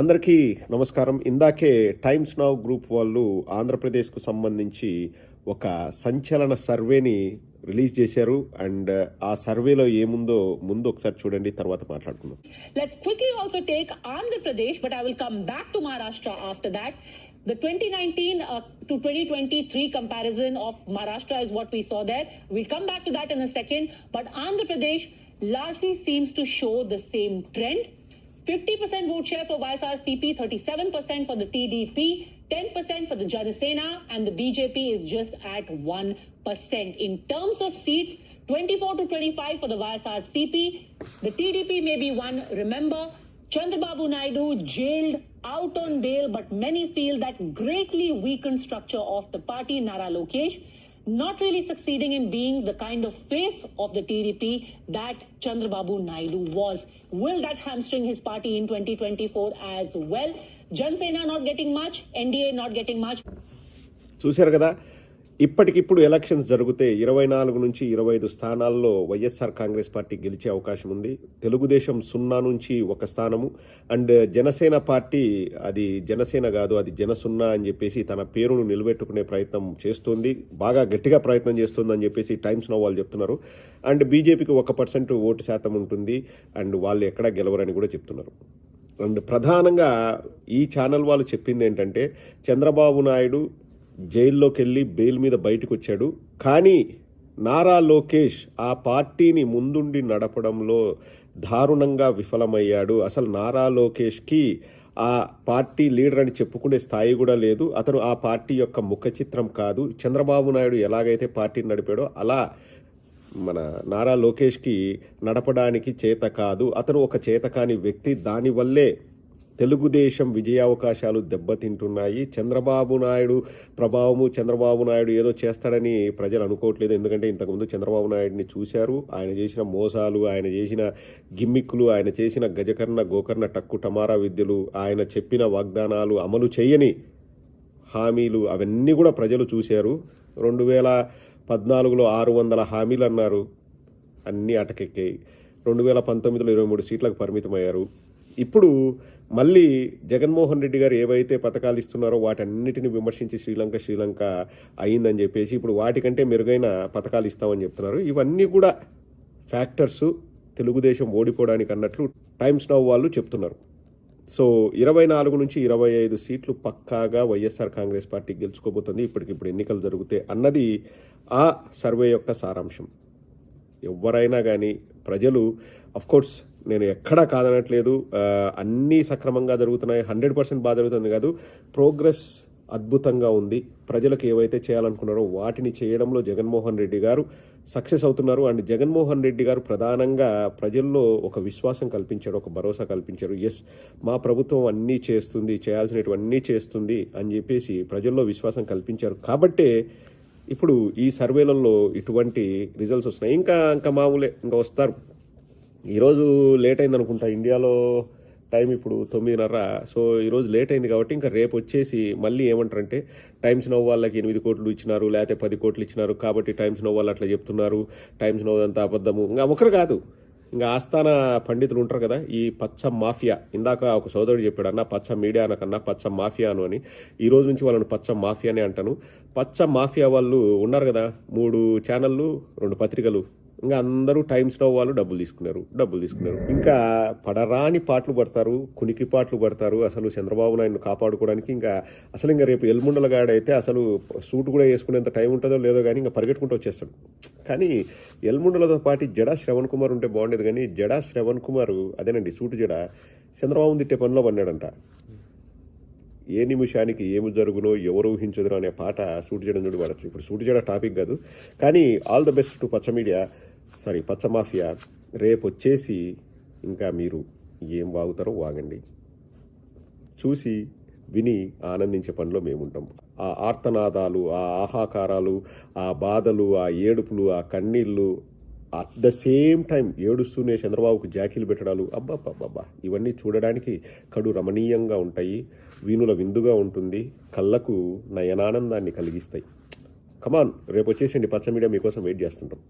అందరికీ నమస్కారం ఇందాకే టైమ్స్ నౌ గ్రూప్ వాళ్ళు ఆంధ్రప్రదేశ్కు సంబంధించి ఒక సంచలన సర్వేని రిలీజ్ చేశారు అండ్ ఆ సర్వేలో ఏముందో ముందు ఒకసారి చూడండి తర్వాత మాట్లాడుకుందాం Let's quickly also take Andhra Pradesh, but I will come back to Maharashtra after that. The 2019 uh, to 2023 comparison of Maharashtra is what we saw there. We'll come back to that in a second. But Andhra Pradesh largely seems to show the same trend. 50% vote share for YSRCP, 37% for the TDP, 10% for the Janasena, and the BJP is just at 1%. In terms of seats, 24 to 25 for the YSRCP. The TDP may be one. Remember, Chandrababu Naidu jailed out on bail, but many feel that greatly weakened structure of the party, Nara Lokesh, not really succeeding in being the kind of face of the TDP that Chandrababu Naidu was. Will that hamstring his party in 2024 as well? jan sena not getting much, NDA not getting much. చూశారు కదా ఇప్పటికిప్పుడు elections జరిగితే ఇరవై నాలుగు నుంచి ఇరవై ఐదు స్థానాల్లో వైఎస్ఆర్ కాంగ్రెస్ పార్టీ గెలిచే అవకాశం ఉంది. తెలుగుదేశం సున్నా నుంచి ఒక స్థానము. అండ్ జనసేన పార్టీ అది జనసేన కాదు అది జనసున్నా అని చెప్పేసి తన పేరును నిలబెట్టుకునే ప్రయత్నం చేస్తుంది. బాగా గట్టిగా ప్రయత్నం చేస్తుంది అని చెప్పేసి టైమ్స్ నో వాళ్ళు చెప్తున్నారు. అండ్ బీజేపీకి ఒక పర్సెంట్ ఓటు శాతం ఉంటుంది. అండ్ వాళ్ళు ఎక్కడా గెలవరని కూడా చెప్తున్నారు. అండ్ ప్రధానంగా ఈ ఛానల్ వాళ్ళు చెప్పింది ఏంటంటే చంద్రబాబు నాయుడు జైల్లోకి వెళ్ళి బెయిల్ మీద బయటకు వచ్చాడు కానీ నారా లోకేష్ ఆ పార్టీని ముందుండి నడపడంలో దారుణంగా విఫలమయ్యాడు. అసలు నారా లోకేష్కి ఆ పార్టీ లీడర్ అని చెప్పుకునే స్థాయి కూడా లేదు. అతను ఆ పార్టీ యొక్క ముఖ చిత్రం కాదు. చంద్రబాబు నాయుడు ఎలాగైతే పార్టీని నడిపాడో అలా మన నారా లోకేష్కి నడపడానికి చేత కాదు. అతను ఒక చేతకాని వ్యక్తి. దానివల్లే తెలుగుదేశం విజయావకాశాలు దెబ్బతింటున్నాయి. చంద్రబాబు నాయుడు ప్రభావము చంద్రబాబు నాయుడు ఏదో చేస్తాడని ప్రజలు అనుకోవట్లేదు. ఎందుకంటే ఇంతకుముందు చంద్రబాబు నాయుడిని చూశారు. ఆయన చేసిన మోసాలు ఆయన చేసిన గిమ్మిక్కులు ఆయన చేసిన గజకర్ణ గోకర్ణ టక్కు టమారా విద్యలు ఆయన చెప్పిన వాగ్దానాలు అమలు చేయని హామీలు అవన్నీ కూడా ప్రజలు చూశారు. రెండు వేల పద్నాలుగులో ఆరు వందల హామీలు అన్నారు. అన్నీ అటకెక్కాయి. రెండు వేల పంతొమ్మిదిలో ఇరవై మూడు సీట్లకు పరిమితమయ్యారు. ఇప్పుడు మళ్ళీ జగన్మోహన్ రెడ్డి గారు ఏవైతే పథకాలు ఇస్తున్నారో వాటన్నిటిని విమర్శించి శ్రీలంక శ్రీలంక అయిందని చెప్పేసి ఇప్పుడు వాటికంటే మెరుగైన పథకాలు ఇస్తామని చెప్తున్నారు. ఇవన్నీ కూడా ఫ్యాక్టర్స్ తెలుగుదేశం ఓడిపోవడానికి అన్నట్లు టైమ్స్ నౌ వాళ్ళు చెప్తున్నారు. సో ఇరవై నాలుగు నుంచి ఇరవై ఐదు సీట్లు పక్కాగా వైఎస్ఆర్ కాంగ్రెస్ పార్టీ గెలుచుకోబోతుంది. ఇప్పటికిప్పుడు ఎన్నికలు జరిగితే అన్నది ఆ సర్వే యొక్క సారాంశం. ఎవరైనా కానీ ప్రజలు అఫ్కోర్స్ నేను ఎక్కడా కాదనట్లేదు. అన్నీ సక్రమంగా జరుగుతున్నాయి. హండ్రెడ్ పర్సెంట్ బాగా జరుగుతుంది కాదు. ప్రోగ్రెస్ అద్భుతంగా ఉంది. ప్రజలకు ఏవైతే చేయాలనుకున్నారో వాటిని చేయడంలో జగన్మోహన్ రెడ్డి గారు సక్సెస్ అవుతున్నారు. అండ్ జగన్మోహన్ రెడ్డి గారు ప్రధానంగా ప్రజల్లో ఒక విశ్వాసం కల్పించారు ఒక భరోసా కల్పించారు. ఎస్ మా ప్రభుత్వం అన్నీ చేస్తుంది చేయాల్సినటువన్నీ చేస్తుంది అని చెప్పేసి ప్రజల్లో విశ్వాసం కల్పించారు. కాబట్టే ఇప్పుడు ఈ సర్వేలలో ఇటువంటి రిజల్ట్స్ వస్తున్నాయి. ఇంకా ఇంకా మామూలే ఇంకా వస్తారు. ఈరోజు లేట్ అయింది అనుకుంటా. ఇండియాలో టైం ఇప్పుడు తొమ్మిదిన్నర. సో ఈరోజు లేట్ అయింది కాబట్టి ఇంకా రేపు వచ్చేసి మళ్ళీ ఏమంటారంటే టైమ్స్ నో వాళ్ళకి ఎనిమిది కోట్లు ఇచ్చినారు లేకపోతే పది కోట్లు ఇచ్చినారు కాబట్టి టైమ్స్ నో వాళ్ళు అట్లా చెప్తున్నారు. టైమ్స్ నో అంతా అబద్ధము. ఇంకా ఒకరు కాదు. ఇంకా ఆస్థాన పండితులు ఉంటారు కదా ఈ పచ్చ మాఫియా. ఇందాక ఒక సోదరుడు చెప్పాడు అన్న పచ్చ మీడియా అనకన్నా పచ్చ మాఫియా అను అని. ఈ రోజు నుంచి వాళ్ళని పచ్చ మాఫియానే అంటాను. పచ్చ మాఫియా వాళ్ళు ఉన్నారు కదా మూడు ఛానళ్ళు రెండు పత్రికలు. ఇంకా అందరూ టైమ్స్ నో వాళ్ళు డబ్బులు తీసుకున్నారు డబ్బులు తీసుకున్నారు. ఇంకా పడరాని పాటలు పడతారు కునికి పాటలు పడతారు. అసలు చంద్రబాబు నాయుడు కాపాడుకోవడానికి ఇంకా అసలు ఇంకా రేపు ఎల్ముండల గాడైతే అసలు సూట్ కూడా వేసుకునేంత టైం ఉంటుందో లేదో కానీ ఇంకా పరిగెట్టుకుంటూ వచ్చేస్తాడు. కానీ ఎల్ముండలతో పాటు జడా శ్రవణ్ కుమార్ ఉంటే బాగుండేది కానీ జడా శ్రవణ్ కుమార్ అదేనండి సూటు జడ. చంద్రబాబు తిట్టే పనిలో పన్నాడంట ఏ నిమిషానికి ఏమి జరుగునో ఎవరు ఊహించదురో అనే పాట సూటు చేయడం చూడబడచ్చు ఇప్పుడు సూటు చేయడం టాపిక్ కాదు. కానీ ఆల్ ద బెస్ట్ టు పచ్చ మీడియా. సారీ పచ్చ మాఫియా రేపు వచ్చేసి ఇంకా మీరు ఏం వాగుతారో వాగండి. చూసి విని ఆనందించే పనిలో మేముంటాం. ఆ ఆర్తనాదాలు ఆ ఆహాకారాలు ఆ బాధలు ఆ ఏడుపులు ఆ కన్నీళ్ళు అట్ ద సేమ్ టైం ఏడుస్తూనే చంద్రబాబుకు జాకీలు పెట్టడాలు అబ్బాబ్బాబ్బా ఇవన్నీ చూడడానికి కడు రమణీయంగా ఉంటాయి వీణుల విందుగా ఉంటుంది కళ్ళకు నయనానందాన్ని కలిగిస్తాయి. కమాన్ రేపు వచ్చేసండి పచ్చ మీడియా మీకోసం వెయిట్ చేస్తుంటాం.